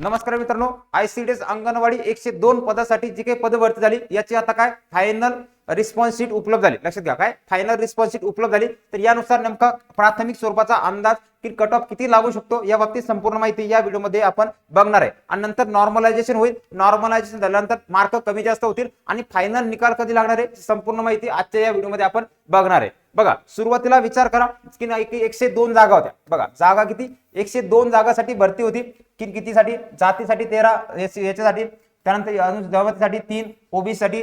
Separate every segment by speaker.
Speaker 1: नमस्कार मित्रांनो आयसीडीएस अंगणवाडी एकशे दोन पदासाठी जी काही पद भरती झाली याची आता काय फायनल रिस्पॉन्स शीट उपलब्ध झाली. लक्षात घ्या काय फायनल रिस्पॉन्स शीट उपलब्ध झाली. तर यानुसार नेमका प्राथमिक स्वरूपाचा अंदाज की कट ऑफ किती लागू शकतो या बाबतीत संपूर्ण माहिती या व्हिडिओमध्ये आपण बघणार आहे. आणि नंतर नॉर्मलायझेशन होईल. नॉर्मलायझेशन झाल्यानंतर मार्क कमी जास्त होतील आणि फायनल निकाल कधी लागणार आहे संपूर्ण माहिती आजच्या या व्हिडिओमध्ये आपण बघणार आहे. बघा सुरुवातीला विचार करा की नाही की एकशे दोन जागा होत्या. बघा जागा किती? एकशे दोन जागासाठी भरती होती. की कितीसाठी? जातीसाठी तेरा याच्यासाठी त्यानंतर अनुसूचित तीन ओबीसीसाठी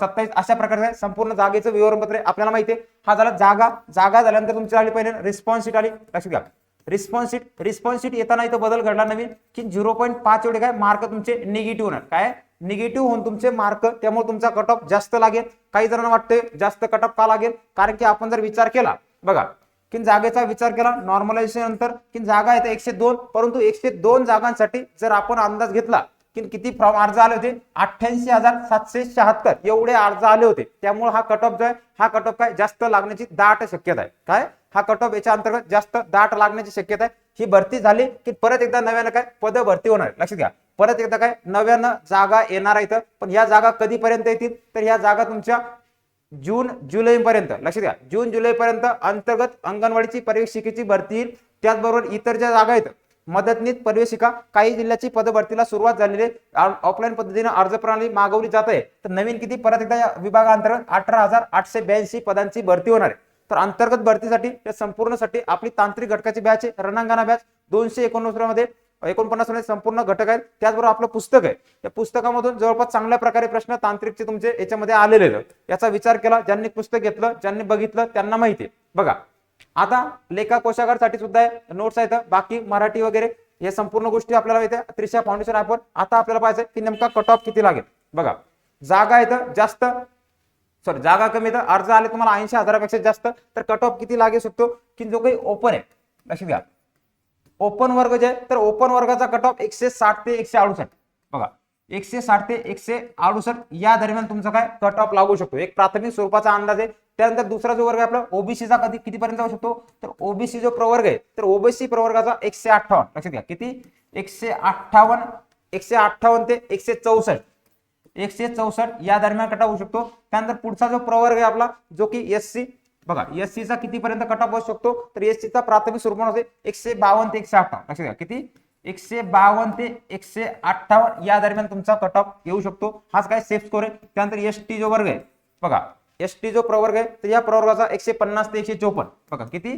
Speaker 1: सत्तावीस अशा प्रकारचे संपूर्ण जागेचं विवरणपत्र आहे. आपल्याला माहिती आहे. हा झाला जागा. जागा झाल्यानंतर तुमची आली पहिले रिस्पॉन्स शीट आली. लक्षात घ्या. रिस्पॉन्स शीट रिस्पॉन्स शीट येताना इथं बदल घडला नवीन की झिरो पॉईंट पाच एवढे काय मार्क तुमचे निगेटिव्ह होणार. काय? निगेटिव्ह होऊन तुमचे मार्क त्यामुळे तुमचा कट ऑफ जास्त लागेल. काही जणांना वाटते जास्त कट ऑफ का लागेल? कारण की आपण जर विचार केला बघा की जागेचा विचार केला नॉर्मलायझेशन नंतर की जागा येते एकशे दोन परंतु एकशे दोन जागांसाठी जर आपण अंदाज घेतला की किती फॉर्म अर्ज आले होते? अठ्ठ्याऐंशी हजार सातशे शहात्तर. एवढे अर्ज आले होते. त्यामुळे हा कट ऑफ जो आहे हा कट ऑफ काय? जास्त लागण्याची दाट शक्यता आहे. काय? हा कट ऑफ याच्या अंतर्गत जास्त दाट लागण्याची शक्यता आहे. ही भरती झाली की परत एकदा नव्यानं काय? पद भरती होणार. लक्षात घ्या. परत एकदा काय? नव्यानं जागा येणार आहे इथं. पण या जागा कधीपर्यंत येतील? तर ह्या जागा तुमच्या जून जुलै पर्यंत लक्षात घ्या. जून जुलै पर्यंत अंतर्गत अंगणवाडीची परीक्षिकेची भरती येईल. त्याचबरोबर इतर ज्या जागा आहेत मदतनीस पर्यवेक्षिका काही जिल्ह्याची पदभरतीला सुरुवात झालेली आहे. ऑफलाईन पद्धतीने अर्ज प्रणाली मागवली जात आहे. तर नवीन किती परत एकदा या विभागाअंतर्गत अठरा हजार आठशे ब्याऐंशी पदांची भरती होणार आहे. तर अंतर्गत भरतीसाठी संपूर्णसाठी आपली तांत्रिक घटकाची बॅच आहे. रणांगणा बॅच दोनशे एकोणनव्वदमध्ये एकोणपन्नासमध्ये संपूर्ण घटक आहेत. त्याचबरोबर आपलं पुस्तक आहे. या पुस्तकामधून जवळपास चांगल्या प्रकारे प्रश्न तांत्रिकचे तुमचे याच्यामध्ये आलेले याचा विचार केला. ज्यांनी पुस्तक घेतलं ज्यांनी बघितलं त्यांना माहिती आहे. बघा. आता लेखा कोशागारसाठी सुद्धा नोट्स आहेत. बाकी मराठी वगैरे हे संपूर्ण गोष्टी आपल्याला माहिती त्रिशा फाउंडेशन ऍपवर आता आपल्याला पाहिजे की नेमका कट ऑफ किती लागेल. बघा जागा येतं जास्त सॉरी जागा कमी तर अर्ज आले तुम्हाला ऐंशी हजारापेक्षा जास्त तर कट ऑफ किती लागू शकतो? की जो काही ओपन आहे. लक्षात घ्या. ओपन वर्ग जे तर ओपन वर्गाचा कट ऑफ एकशे साठ ते एकशे अडुसष्ट. बघा एकशे साठ ते एकशे अडुसष्ट या दरम्यान तुमचा काय कट ऑफ लागू शकतो. एक प्राथमिक स्वरूपाचा अंदाज आहे. त्यानंतर दुसरा जो वर्ग आहे आपला ओबीसीचा कधी कितीपर्यंत जाऊ शकतो? तर ओबीसी जो प्रवर्ग आहे तर ओबीसी प्रवर्गाचा एकशे अठ्ठावन्न. लक्षात घ्या किती? एकशे अठ्ठावन्न एकशे अठ्ठावन्न ते एकशे चौसष्ट. एकशे चौसष्ट या दरम्यान कट होऊ शकतो. त्यानंतर पुढचा जो प्रवर्ग आहे आपला जो की एस सी बघा एस चा कितीपर्यंत कट ऑफ होऊ शकतो? तर एस चा प्राथमिक स्वरूप असेल एकशे बावन्न ते एकशे अठ्ठावन्न. लक्षात घ्या किती? एकशे बावन्न ते एकशे अठ्ठावन्न या दरम्यान तुमचा कट ऑफ येऊ शकतो. हाच काय सेफ स्कोर आहे? त्यानंतर एस टी जो वर्ग आहे बघा एस टी जो प्रवर्ग आहे तर या प्रवर्गाचा एकशे पन्नास ते एकशे चोपन्न. बघा किती?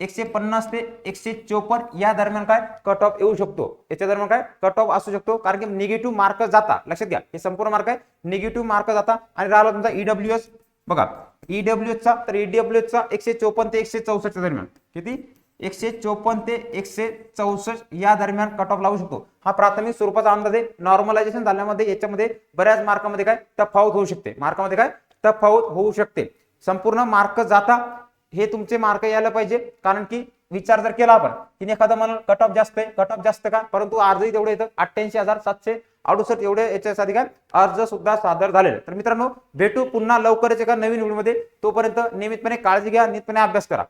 Speaker 1: एकशे पन्नास ते एकशे चोपन्न या दरम्यान काय? कट ऑफ येऊ शकतो. याच्या दरम्यान काय? कट ऑफ असू शकतो कारण की निगेटिव्ह मार्क जाता. लक्षात घ्या हे संपूर्ण मार्क आहे. निगेटिव्ह मार्क जाता आणि राहिला तुमचा ईडब्ल्यू एस बघा ईडब्ल्यू चा तर ईडब्ल्यू चा एकशे चोपन्न ते एकशे चौसष्ट दरम्यान. किती? एकशे चोपन्न ते एकशे चौसष्ट या दरम्यान कट ऑफ लागू शकतो. हा प्राथमिक स्वरूपाचा अंदाज आहे. नॉर्मलायझेशन झाल्यामध्ये याच्यामध्ये बऱ्याच मार्कामध्ये काय? तफावत होऊ शकते. मार्कामध्ये काय? तफावत होऊ शकते. संपूर्ण मार्क जाता हे तुमचे मार्क यायला पाहिजे. कारण की विचार जर केला आपण की एखादं म्हणाल कट ऑफ जास्त आहे कट ऑफ जास्त का? परंतु अर्जही तेवढे येतं. अठ्ठ्याऐंशी हजार सातशे अडुसष्ट एवढे याच्यासाठी काय अर्ज सुद्धा सादर झालेला. तर मित्रांनो भेटू पुन्हा लवकरच एका नवीन व्हिडिओमध्ये. तोपर्यंत नियमितपणे काळजी घ्या नियमितपणे अभ्यास करा.